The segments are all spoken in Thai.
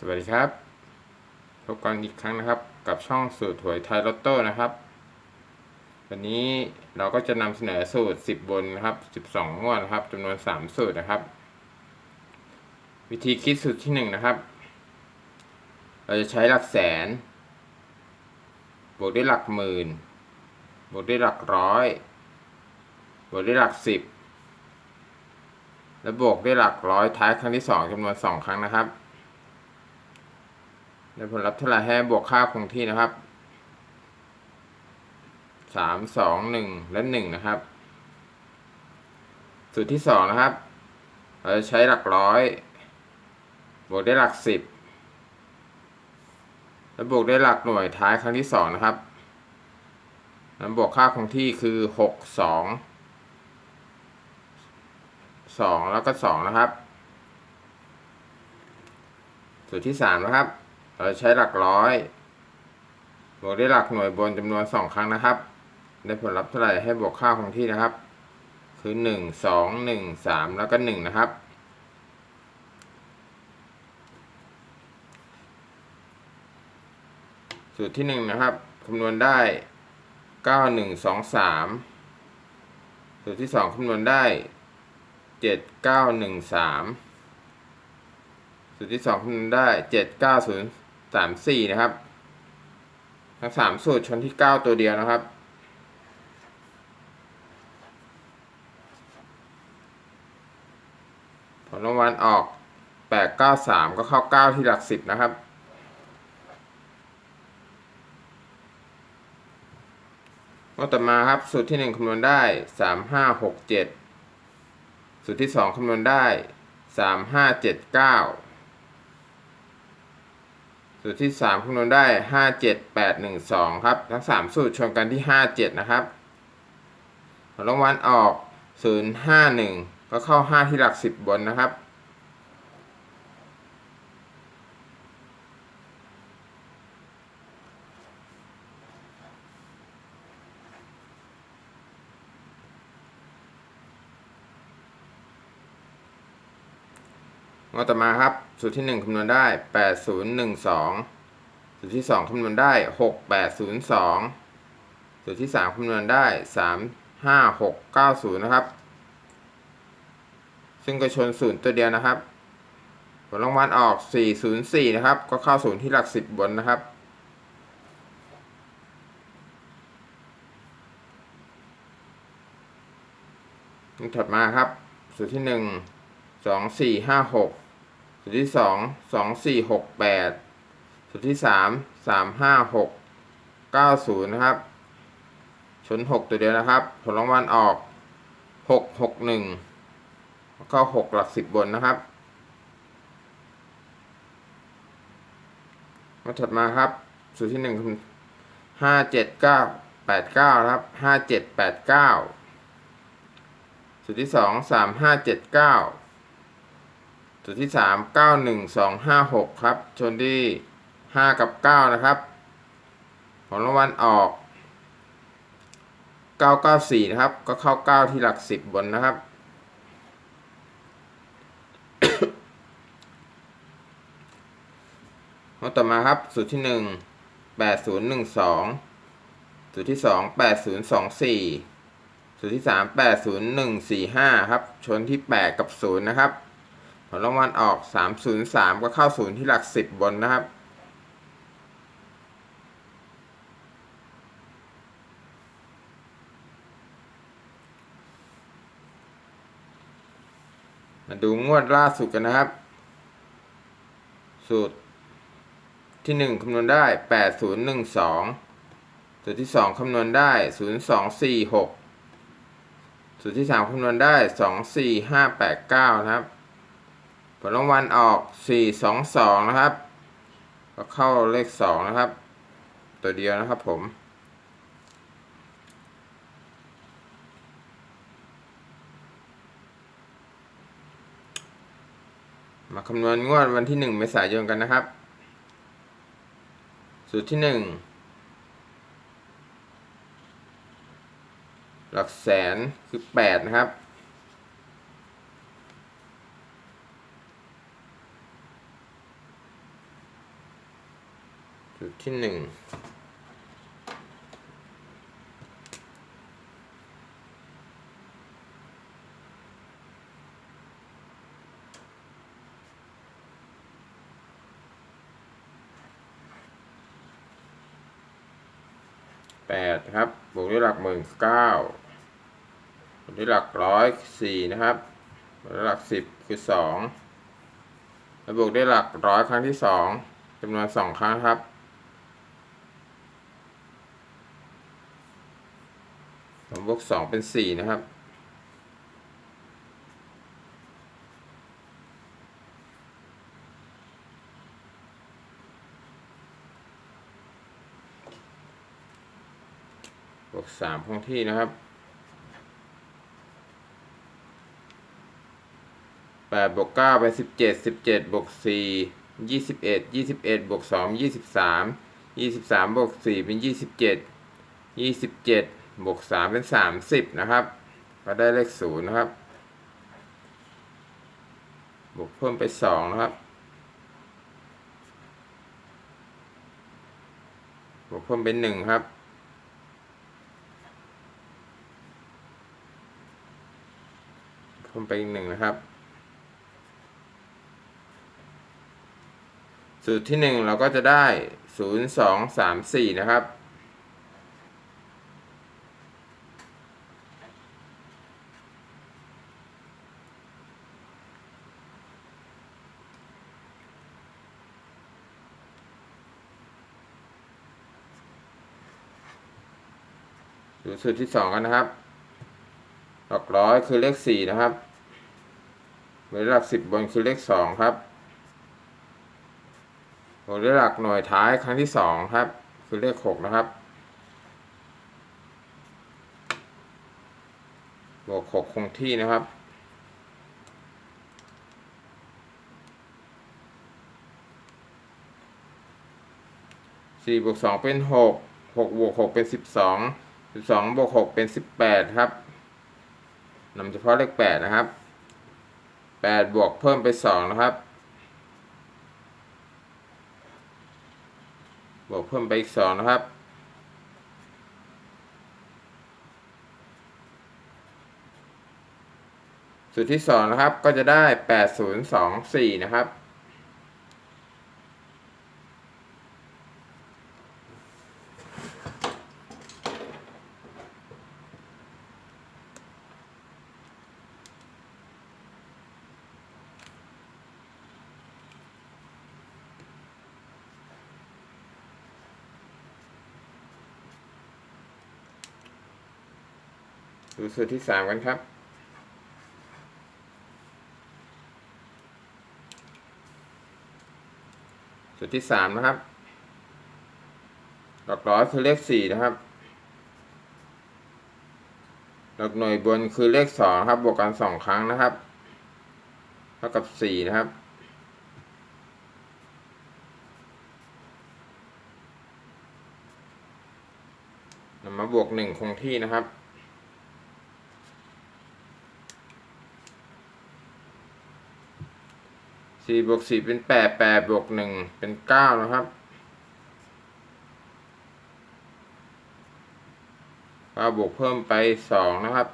สวัสดีครับ พบกันอีกครั้งนะครับ กับช่องสูตรหวยไทยลอตโต้นะครับ วันนี้เราก็จะนำเสนอสูตร 10 บนนะครับ12งวดนะครับจำนวน 3 สูตรนะครับ วิธีคิดสูตรที่ 1 นะครับ เราจะใช้หลักแสน บวกด้วยหลักหมื่น บวกด้วยหลักร้อย บวกด้วยหลักสิบและบวกด้วยหลักร้อยท้ายครั้งที่สองจำนวนสองครั้งนะครับ ในผลลัพธ์เท่าไหร่ให้บวกค่าคงที่นะครับสามสองหนึ่งและหนึ่งนะครับ สูตรที่สองนะครับ เราจะใช้หลักร้อย บวกได้หลักสิบและบวกได้หลักหน่วยท้ายครั้งที่สองนะครับนั้นบวกค่าคงที่คือหกสองสองแล้วก็สองนะครับ สูตรที่สามนะครับ เราใช้หลักร้อยบวกด้วยหลักหน่วยบนจำนวนสองครั้งนะครับ ได้ผลลัพธ์เท่าไหร่ให้บวกค่าคงที่นะครับ คือหนึ่งสองหนึ่งสามแล้วก็หนึ่งนะครับ สูตรที่หนึ่งนะครับคำนวณได้เก้าหนึ่งสองสามสูตรที่สองคำนวณได้เจ็ดเก้าหนึ่งสามสูตรที่สองคำนวณได้เจ็ดเก้าศู สามสี่นะครับ ทั้งสามสูตรชนที่เก้าตัวเดียวนะครับ ผลรางวัลออกแปดเก้าสามก็เข้าเก้าที่หลักสิบนะครับงวดต่อมาครับ สูตรที่หนึ่งคำนวณได้สามห้าหกเจ็ดสูตรที่สองคำนวณได้สามห้าเจ็ดเก้า สูตรที่สามคำนวณได้ห้าเจ็ดแปดหนึ่งสองครับ ทั้งสามสูตรชนกันที่ห้าเจ็ดนะครับผลรางวัลออกศูนย์ห้าหนึ่งก็เข้าห้าที่หลักสิบบนนะครับ งอต่อมาครับ สูตรที่ 1คำนวณได้ 8012 สูตรที่ 2คำนวณได้ 6802 สูตรที่ 3คำนวณได้ 35690 นะครับ ซึ่งก็ชนศูนย์ตัวเดียวนะครับผลรางวัลออก 404 นะครับ ก็เข้าศูนย์ที่หลัก 10 บนนะครับ ถัดมาครับ สูตรที่ 1 2 4 5 6 จุดที่สองสองสี่หกแปดสุดที่สามสามห้าหกเก้าศูนย์นะครับ ชนหกตัวเดียวนะครับ ผลรางวัลออกหกหกหนึ่งแล้วก็หกหลักสิบบนนะครับมาถัดมาครับสุดที่หนึ่งห้าเจ็ดเก้าแปดเก้าครับห้าเจ็ดแปดเก้าสุดที่สองสามห้าเจ็ดเก้า สูตรที่สามเก้าหนึ่งสองห้าหกครับ ชนที่ห้ากับเก้านะครับ ผลรางวัลออกเก้าเก้าสี่นะครับ ก็เข้าเก้าที่หลักสิบบนนะครับ มาต่อมาครับ สูตรที่หนึ่งแปดศูนย์หนึ่งสองสูตรที่สองแปดศูนย์สองสี่สูตรที่สามแปดศูนย์หนึ่งสี่ห้าครับ ชนที่แปดกับศูนย์นะครับ ผลรางวัลออกสามศูนย์สามก็เข้าศูนย์ที่หลักสิบบนนะครับ มาดูงวดล่าสุดกันนะครับ สูตรที่หนึ่งคำนวณได้แปดศูนย์หนึ่งสองสูตรที่สองคำนวณได้ศูนย์สองสี่หกสูตรที่สามคำนวณได้สองสี่ห้าแปดเก้านะครับ ผลรางวัลออกสี่สองสองนะครับ ก็เข้าเลขสองนะครับ ตัวเดียวนะครับผม มาคำนวณงวดวันที่หนึ่งเมษายนกันนะครับ สูตรที่หนึ่งหลักแสนคือแปดนะครับ ที่หนึ่งแปดครับบวกด้วยหลักหมื่นเก้าบวกด้วยหลักร้อยสี่นะครับบวกด้วยหลักสิบคือสองแล้วบวกด้วยหลักร้อยครั้งที่สองจำนวนสองครั้งครับ สอง บวกสองเป็นสี่นะครับ บวกสามคงที่นะครับแปดบวกเก้าเป็นสิบเจ็ดสิบเจ็ดบวกสี่ยี่สิบเอ็ดยี่สิบเอ็ดบวกสองยี่สิบสามยี่สิบสามบวกสี่เป็นยี่สิบเจ็ดยี่สิบเจ็ด บวกสามเป็นสามสิบนะครับ ก็ได้เลขศูนย์นะครับ บวกเพิ่มไปสองนะครับ บวกเพิ่มเป็นหนึ่งครับ เพิ่มไปอีกหนึ่งนะครับสูตรที่หนึ่งเราก็จะได้ศูนย์สองสามสี่นะครับ สูตรที่สองกันนะครับ หลักร้อยคือเลขสี่นะครับหรือหลักสิบบนคือเลขสองครับบวกด้วยหลักหน่วยท้ายครั้งที่สองครับ คือเลขหกนะครับบวกหกคงที่นะครับสี่บวกสองเป็นหกหกบวกหกเป็นสิบสอง สิบสองบวกหกเป็นสิบแปดครับนำเฉพาะเลขแปดนะครับแปดบวกเพิ่มไปสองนะครับ บวกเพิ่มไปอีกสองนะครับสูตรที่สองนะครับก็จะได้แปดศูนย์สองสี่นะครับ ดูสูตรที่สามกันครับ สูตรที่สามนะครับ หลักร้อยคือเลขสี่นะครับ หลักหน่วยบนคือเลขสองครับ บวกกันสองครั้งนะครับ เท่ากับสี่นะครับนำมาบวกหนึ่งคงที่นะครับ สี่บวกสี่เป็นแปดแปดบวกหนึ่งเป็นเก้านะครับ ก็บวกเพิ่มไปสองนะครับ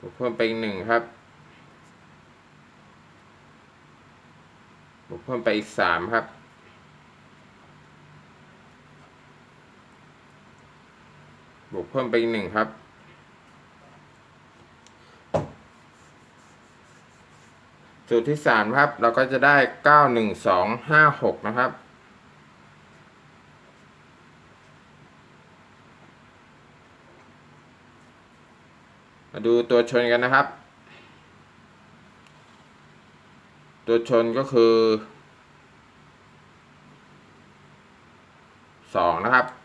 บวกเพิ่มไปอีกหนึ่งครับบวกเพิ่มไปอีกสามครับบวกเพิ่มไปอีกหนึ่งครับ สูตรที่สามครับ เราก็จะได้เก้าหนึ่งสองห้าหกนะครับ มาดูตัวชนกันนะครับ ตัวชนก็คือสองนะครับ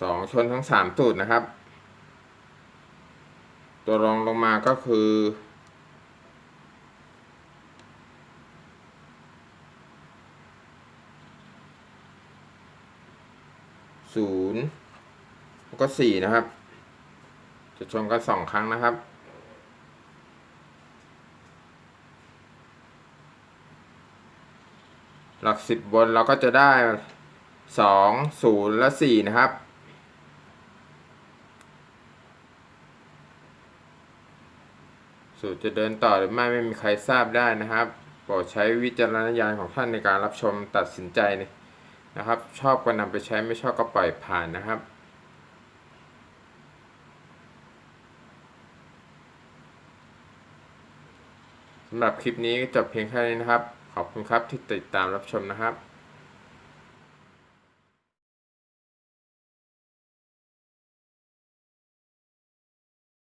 สองชนทั้งสามสูตรนะครับ ตัวรองลงมาก็คือศูนย์แล้วก็สี่นะครับ จะชนกันสองครั้งนะครับหลักสิบบนเราก็จะได้สองศูนย์และสี่นะครับ สูตรจะเดินต่อหรือไม่ไม่มีใครทราบได้นะครับโปรดใช้วิจารณญาณของท่านในการรับชมตัดสินใจนะครับ ชอบก็นำไปใช้ไม่ชอบก็ปล่อยผ่านนะครับสำหรับคลิปนี้ก็จบเพียงแค่นี้นะครับ ขอบคุณครับที่ติดตามรับชมนะครับ